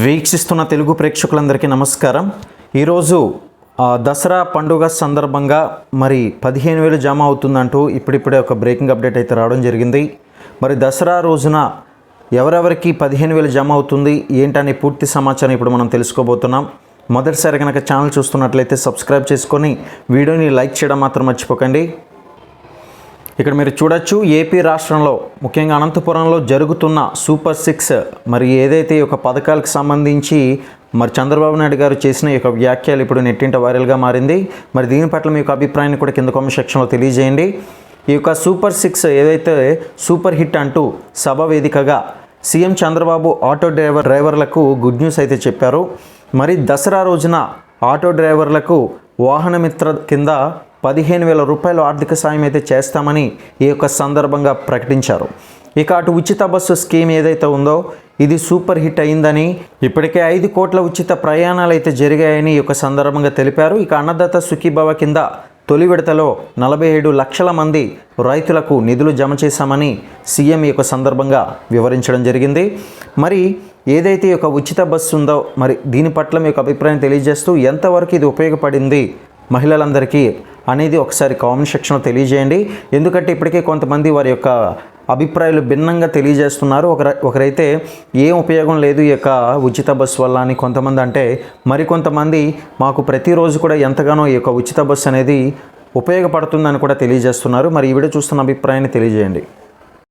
వీక్షిస్తున్న తెలుగు ప్రేక్షకులందరికీ నమస్కారం. ఈరోజు దసరా పండుగ సందర్భంగా మరి పదిహేను వేలు జమ అవుతుందంటూ ఇప్పుడిప్పుడే ఒక బ్రేకింగ్ అప్డేట్ అయితే రావడం జరిగింది. మరి దసరా రోజున ఎవరెవరికి పదిహేను వేలు జమ అవుతుంది ఏంటనే పూర్తి సమాచారం ఇప్పుడు మనం తెలుసుకోబోతున్నాం. మొదటిసారి కనుక ఛానల్ చూస్తున్నట్లయితే సబ్స్క్రైబ్ చేసుకొని వీడియోని లైక్ చేయడం మాత్రం మర్చిపోకండి. ఇక్కడ మీరు చూడొచ్చు ఏపీ రాష్ట్రంలో ముఖ్యంగా అనంతపురంలో జరుగుతున్న సూపర్ సిక్స్ మరి ఏదైతే ఈ యొక్క పథకాలకు సంబంధించి మరి చంద్రబాబు నాయుడు గారు చేసిన ఈ యొక్క వ్యాఖ్యలు ఇప్పుడు నెట్టింట వైరల్గా మారింది. మరి దీని పట్ల మీ యొక్క అభిప్రాయాన్ని కూడా కింద కామెంట్ సెక్షన్లో తెలియజేయండి. ఈ యొక్క సూపర్ సిక్స్ ఏదైతే సూపర్ హిట్ అంటూ సభ వేదికగా సీఎం చంద్రబాబు ఆటో డ్రైవర్ డ్రైవర్లకు గుడ్ న్యూస్ అయితే చెప్పారు. మరి దసరా రోజున ఆటో డ్రైవర్లకు వాహనమిత్ర కింద పదిహేను వేల రూపాయలు ఆర్థిక సాయం అయితే చేస్తామని ఈ యొక్క సందర్భంగా ప్రకటించారు. ఇక అటు ఉచిత బస్సు స్కీమ్ ఏదైతే ఉందో ఇది సూపర్ హిట్ అయిందని ఇప్పటికే ఐదు కోట్ల ఉచిత ప్రయాణాలు అయితే జరిగాయని ఈ యొక్క సందర్భంగా తెలిపారు. ఇక అన్నదాత సుఖీభవ కింద తొలి విడతలో నలభై ఏడు లక్షల మంది రైతులకు నిధులు జమ చేశామని సీఎం ఈ యొక్క సందర్భంగా వివరించడం జరిగింది. మరి ఏదైతే ఈ యొక్క ఉచిత బస్సు ఉందో మరి దీని పట్ల మీ యొక్క అభిప్రాయం తెలియజేస్తూ ఎంతవరకు ఇది ఉపయోగపడింది మహిళలందరికీ అనేది ఒకసారి కామెంట్ సెక్షన్లో తెలియజేయండి. ఎందుకంటే ఇప్పటికే కొంతమంది వారి యొక్క అభిప్రాయాలు భిన్నంగా తెలియజేస్తున్నారు. ఒకర ఒకరైతే ఏం ఉపయోగం లేదు ఈ యొక్క ఉచిత బస్సు వల్ల అని కొంతమంది అంటే మరికొంతమంది మాకు ప్రతిరోజు కూడా ఎంతగానో ఈ యొక్క ఉచిత బస్సు అనేది ఉపయోగపడుతుందని కూడా తెలియజేస్తున్నారు. మరి ఈ వీడియో చూస్తున్న అభిప్రాయాన్ని తెలియజేయండి.